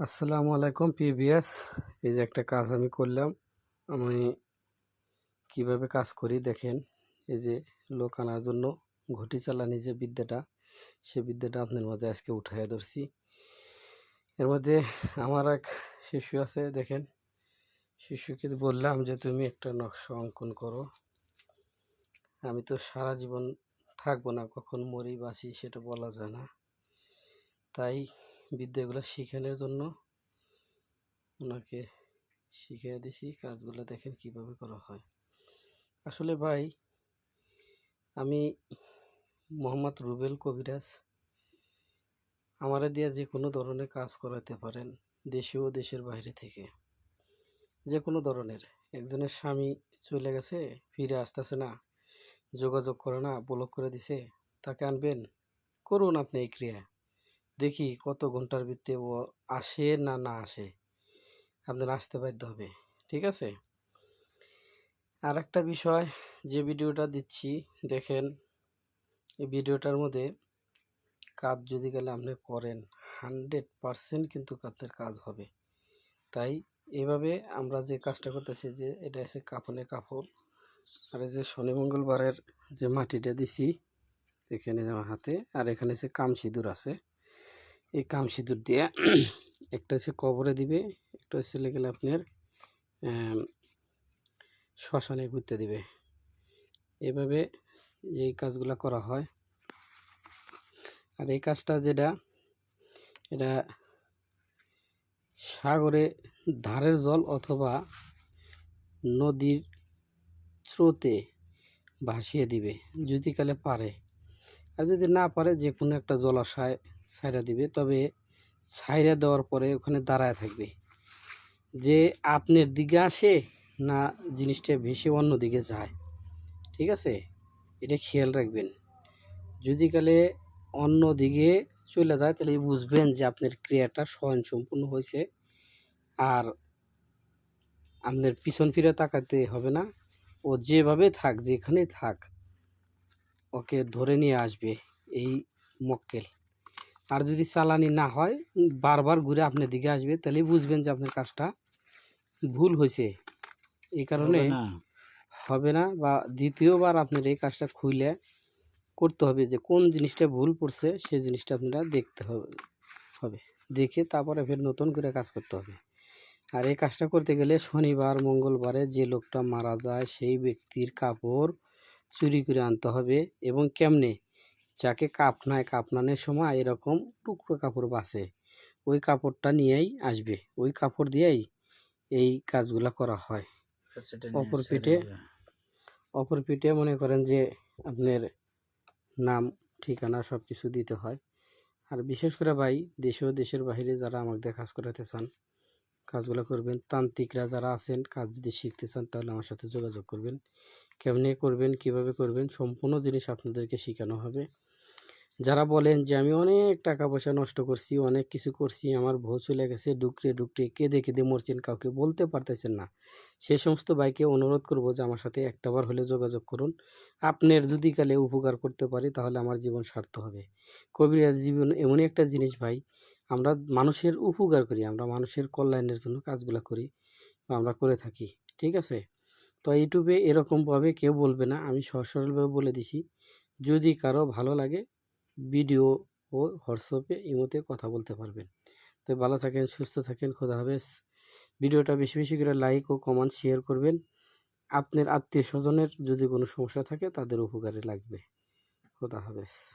আসসালামু আলাইকুম পিবিএস এই যে একটা কাজ আমি করলাম, আমি কীভাবে কাজ করি দেখেন, এই যে লোক আনার জন্য ঘটি চালানি যে বিদ্যাটা, সে বিদ্যাটা আপনার মাঝে আজকে উঠাইয়া ধরছি। এর মধ্যে আমার এক শিশু আছে, দেখেন, শিশুকে বললাম যে তুমি একটা নকশা অঙ্কন করো। আমি তো সারা জীবন থাকব না, কখন মরি বাঁচি সেটা বলা যায় না। তাই বিদ্যাগুলো শেখানোর জন্য ওনাকে শিখিয়ে দিছি। কাজগুলো দেখেন কীভাবে করা হয়। আসলে ভাই, আমি মোহাম্মদ রুবেল কবিরাজ। আমারে দিয়ে যে কোনো ধরনের কাজ করাতে পারেন, দেশে ও দেশের বাইরে থেকে। যে কোনো ধরনের। একজনের স্বামী চলে গেছে, ফিরে আসতেছে না, যোগাযোগ করে না ব্লক করে দিছে, তাকে আনবেন। করুন আপনি এই ক্রিয়া। দেখি কত ঘণ্টার ভিতরে ও আসে না না আসে। আপনার আসতে বাধ্য হবে, ঠিক আছে? আর একটা বিষয়, যে ভিডিওটা দিচ্ছি, দেখেন, এই ভিডিওটার মধ্যে কাজ যদি গেলে আপনি করেন, হান্ড্রেড পারসেন্ট কিন্তু কাজের কাজ হবে। তাই এভাবে আমরা যে কাজটা করতেছি, যে এটা এসে কাপড়ে কাপড় আর যে শনি মঙ্গলবারের যে মাটিটা দিছি এখানে আমার হাতে, আর এখানে যে কাম সিঁদুর আছে। এই কাম সিঁদুর দিয়ে একটা হচ্ছে কবরে দিবে, একটা হচ্ছে গেলে আপনার শ্মশানে ঘুরতে দিবে। এভাবে এই কাজগুলো করা হয়। আর এই কাজটা যেটা, এটা সাগরে ধারের জল অথবা নদীর স্রোতে ভাসিয়ে দিবে, যদি কালে পারে। আর যদি না পারে, যে কোনো একটা জলাশয় ছাইরা দিবে। তবে ছাইরা দেওয়ার পরে ওখানে দাঁড়ায় থাকবে। যে আপনার দিকে আসে না জিনিসটা ভেসে অন্য দিকে যায়। ঠিক আছে? এটা খেয়াল রাখবেন। যদি কালে অন্য দিকে চলে যায়, তাহলে বুঝবেন যে আপনার ক্রিয়াটা স্বয়ং সম্পূর্ণ হয়েছে। আর আপনার পিছন ফিরে তাকাতে হবে না। ও যেভাবে থাক যেখানে থাক, ওকে ধরে নিয়ে আসবে এই মক্কেল। আর যদি চালানি না হয় বারবার ঘুরে আপনার দিকে আসবে তাহলে বুঝবেন যে আপনার কাজটা ভুল হয়েছে। এই কারণে হবে না বা দ্বিতীয়বার আপনার এই কাজটা খুইলে করতে হবে যে কোন জিনিসটা ভুল পড়ছে সেই জিনিসটা আপনারা দেখতে হবে হবে। দেখে তারপরে ফের নতুন করে কাজ করতে হবে। আর এই কাজটা করতে গেলে শনিবার মঙ্গলবারে যে লোকটা মারা যায় সেই ব্যক্তির কাপড় চুরি করে আনতে হবে এবং কেমনে? যাকে কাপনায় কাপনানের সময় এরকম টুকরো কাপড় বাসে ওই কাপড়টা নিয়েই আসবে ওই কাপড় দিয়েই এই কাজগুলো করা হয়। অপর পিঠে অপর পিঠে মনে করেন যে আপনার নাম ঠিকানা সব কিছু দিতে হয়। আর বিশেষ করে ভাই দেশে ও দেশের বাইরে যারা আমাদের কাজ করাতে চান কাজগুলো করবেন তান্ত্রিকরা যারা আছেন কাজ যদি শিখতে চান তাহলে আমার সাথে যোগাযোগ করবেন। কেমনে করবেন, কীভাবে করবেন, সম্পূর্ণ জিনিস আপনাদেরকে শেখানো হবে। যারা বলেন যে, আমি অনেক টাকা পয়সা নষ্ট করছি, অনেক কিছু করছি, আমার ভো চলে গেছে, ডুকরে ডুকরে কেঁদে কেঁদে মরছেন, কাউকে বলতে পারতেছেন না। সে সমস্ত বাইকে অনুরোধ করব যে, আমার সাথে একটাবার হলে যোগাযোগ করুন। আপনার যদি কালে উপকার করতে পারি, তাহলে আমার জীবন সার্থক হবে। কবিরাজ জীবন এমনই একটা জিনিস ভাই, আমরা মানুষের উপকার করি, আমরা মানুষের কল্যাণের জন্য কাজগুলো করি, বা আমরা করে থাকি। ঠিক আছে? তো ইউটিউবে এরকমভাবে কেউ বলবে না। আমি সরলভাবে বলে দিছি। যদি কারও ভালো লাগে, ভিডিও ও হোয়াটসঅ্যাপে ইমোতে কথা বলতে পারবেন। তো ভালো থাকেন, সুস্থ থাকেন, খোদা হাফেজ। ভিডিওটা বেশি বেশি করে লাইক ও কমেন্ট শেয়ার করবেন। আপনার আত্মীয় স্বজনের যদি কোনো সমস্যা থাকে, তাদের উপকারে লাগবে। খোদা হাফেজ।